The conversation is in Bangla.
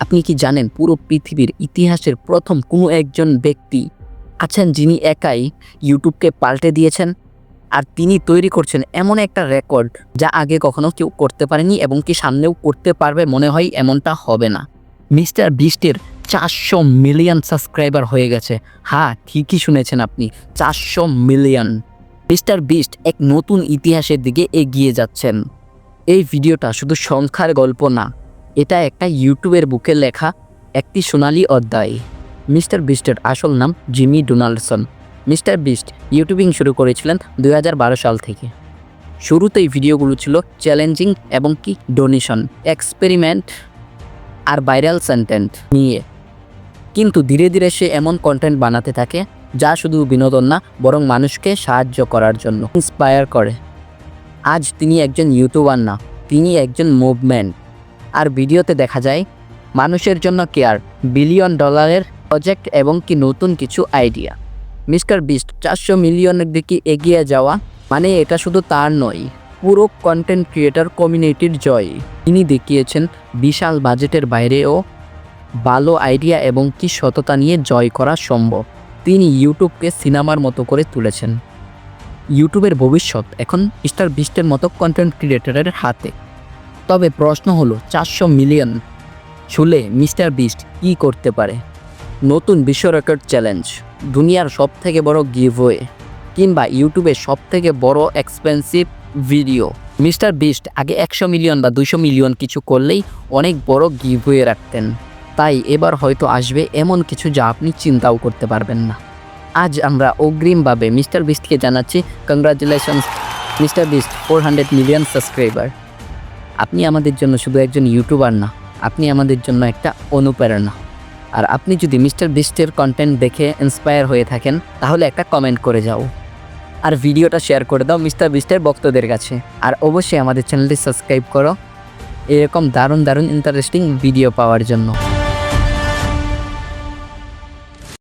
আপনি কি জানেন পুরো পৃথিবীর ইতিহাসের প্রথম কোনো একজন ব্যক্তি আছেন যিনি একাই ইউটিউবকে পাল্টে দিয়েছেন? আর তিনি তৈরি করছেন এমন একটা রেকর্ড যা আগে কখনো কেউ করতে পারেনি এবং কি সামনেও করতে পারবে মনে হয় এমনটা হবে না। মিস্টার বিস্টের চারশো মিলিয়ন সাবস্ক্রাইবার হয়ে গেছে। হ্যাঁ ঠিকই শুনেছেন আপনি, চারশো মিলিয়ন। মিস্টার বিস্ট এক নতুন ইতিহাসের দিকে এগিয়ে যাচ্ছেন। এই ভিডিওটা শুধু সংখ্যার গল্প না এটা একটা ইউটিউবের বুকে লেখা একটি সোনালি অধ্যায়। মিস্টার বিস্টের আসল নাম Jimmy Donaldson Mister Beast YouTubing শুরু করেছিলেন দু হাজার বারো সাল থেকে। শুরুতেই ভিডিওগুলো ছিল চ্যালেঞ্জিং এবং কি ডোনেশন, এক্সপেরিমেন্ট আর ভাইরাল সেন্টেন্ট নিয়ে। কিন্তু ধীরে ধীরে সে এমন কন্টেন্ট বানাতে থাকে যা শুধু বিনোদন না, বরং মানুষকে সাহায্য করার জন্য, ইন্সপায়ার করে। আজ তিনি একজন ইউটিউবার না, তিনি একজন মুভমেন্ট। আর ভিডিওতে দেখা যায়, মানুষের জন্য কেয়ার বিলিয়ন ডলারের প্রজেক্ট এবং কি নতুন কিছু আইডিয়া। মিস্টার বিস্ট, চারশো মিলিয়নের দিকে এগিয়ে যাওয়া মানে এটা শুধু তার নয়, পুরো কন্টেন্ট ক্রিয়েটার কমিউনিটির জয়। তিনি দেখিয়েছেন বিশাল বাজেটের বাইরেও ভালো আইডিয়া এবং কি সততা নিয়ে জয় করা সম্ভব। তিনি ইউটিউবকে সিনেমার মতো করে তুলেছেন। ইউটিউবের ভবিষ্যৎ এখন মিস্টার বিস্টের মতো কন্টেন্ট ক্রিয়েটারের হাতে। তবে প্রশ্ন হলো, চারশো মিলিয়ন ছুলে মিস্টার বিস্ট কী করতে পারে? নতুন বিশ্ব রেকর্ড চ্যালেঞ্জ, দুনিয়ার সব থেকে বড় গিভওয়ে, কিংবা ইউটিউবে সব থেকে বড় এক্সপেন্সিভ ভিডিও। মিস্টার বিস্ট আগে একশো মিলিয়ন বা দুশো মিলিয়ন কিছু করলেই অনেক বড় গিভওয়ে রাখতেন। তাই এবার হয়তো আসবে এমন কিছু যা আপনি চিন্তাও করতে পারবেন না। আজ আমরা অগ্রিমভাবে মিস্টার বিস্টকে জানাচ্ছি congratulations Mister Beast four hundred million subscriber আপনি আমাদের জন্য শুধু একজন ইউটিউবার না, আপনি আমাদের জন্য একটা অনুপ্রেরণা। আর আপনি যদি মিস্টার বিস্টের কন্টেন্ট দেখে ইন্সপায়ার হয়ে থাকেন, তাহলে একটা কমেন্ট করে যাও। আর ভিডিওটা শেয়ার করে দাও মিস্টার বিস্টের ভক্তদের কাছে। আর অবশ্যই আমাদের চ্যানেলটি সাবস্ক্রাইব করো। এরকম দারুণ দারুণ ইন্টারেস্টিং ভিডিও পাওয়ার জন্য।